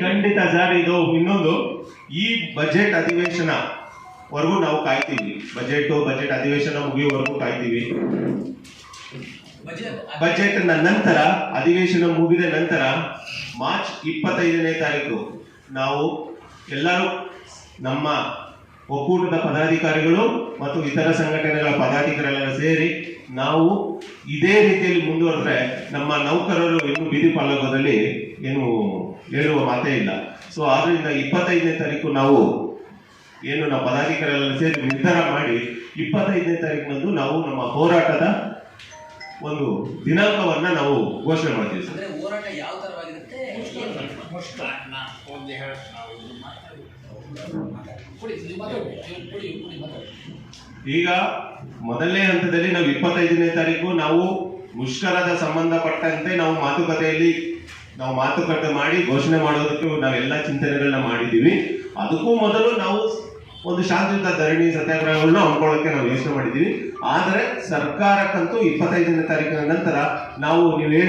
ಖಂಡಿತ ಸರ್ ಇದು ಇನ್ನೊಂದು. ಈ ಬಜೆಟ್ ಅಧಿವೇಶನ ವರೆಗೂ ನಾವು ಕಾಯ್ತೀವಿ. ಬಜೆಟ್ ಬಜೆಟ್ ಅಧಿವೇಶನ ಮುಗಿಯುವವರೆಗೂ ಕಾಯ್ತೀವಿ. ಬಜೆಟ್ ನಂತರ ಅಧಿವೇಶನ ಮುಗಿದ ನಂತರ ಮಾರ್ಚ್ ಇಪ್ಪತ್ತೈದನೇ ತಾರೀಕು ನಾವು ಎಲ್ಲರೂ ನಮ್ಮ ಒಕ್ಕೂಟದ ಪದಾಧಿಕಾರಿಗಳು ಮತ್ತು ಇತರ ಸಂಘಟನೆಗಳ ಪದಾಧಿಕಾರಿಗಳೆಲ್ಲ ಸೇರಿ ನಾವು ಇದೇ ರೀತಿಯಲ್ಲಿ ಮುಂದುವರೆದ್ರೆ ನಮ್ಮ ನೌಕರರು ಇನ್ನು ಬೀದಿ ಪಾಲಕದಲ್ಲಿ ಏನು ಹೇಳುವ ಮಾತೇ ಇಲ್ಲ. ಸೊ ಆದ್ರಿಂದ ಇಪ್ಪತ್ತೈದನೇ ತಾರೀಕು ನಾವು ಏನು ನಮ್ಮ ಪದಾಧಿಕಾರಿಗಳೆಲ್ಲ ಸೇರಿ ನಿರ್ಧಾರ ಮಾಡಿ ಇಪ್ಪತ್ತೈದನೇ ತಾರೀಕಿನಂದು ನಾವು ನಮ್ಮ ಹೋರಾಟದ ಒಂದು ದಿನಾಂಕವನ್ನ ನಾವು ಘೋಷಣೆ ಮಾಡ್ತೀವಿ ಸರ್. ಅಂದ್ರೆ ಹೋರಾಟ ಯಾವ ತರವಾಗಿರುತ್ತೆ ಈಗ ಮೊದಲನೇ ಹಂತದಲ್ಲಿ ನಾವು ಇಪ್ಪತ್ತೈದನೇ ತಾರೀಕು ನಾವು ಮುಷ್ಕರದ ಸಂಬಂಧಪಟ್ಟಂತೆ ನಾವು ಮಾತುಕತೆಯಲ್ಲಿ ನಾವು ಮಾತುಕತೆ ಮಾಡಿ ಘೋಷಣೆ ಮಾಡೋದಕ್ಕೆ ನಾವೆಲ್ಲ ಚಿಂತನೆಗಳನ್ನ ಮಾಡಿದ್ದೀವಿ. ಅದಕ್ಕೂ ಮೊದಲು ನಾವು ಒಂದು ಶಾಂತಿಯುತ ಧರಣಿ ಸತ್ಯಾಗ್ರಹಗಳನ್ನ ಹಮ್ಮಿಕೊಳ್ಳೋಕೆ ನಾವು ಯೋಚನೆ ಮಾಡಿದ್ದೀವಿ. ಆದರೆ ಸರ್ಕಾರಕ್ಕಂತೂ ಇಪ್ಪತ್ತೈದನೇ ತಾರೀಕಿನ ನಂತರ ನಾವು ನೀವು ಹೇಳಿ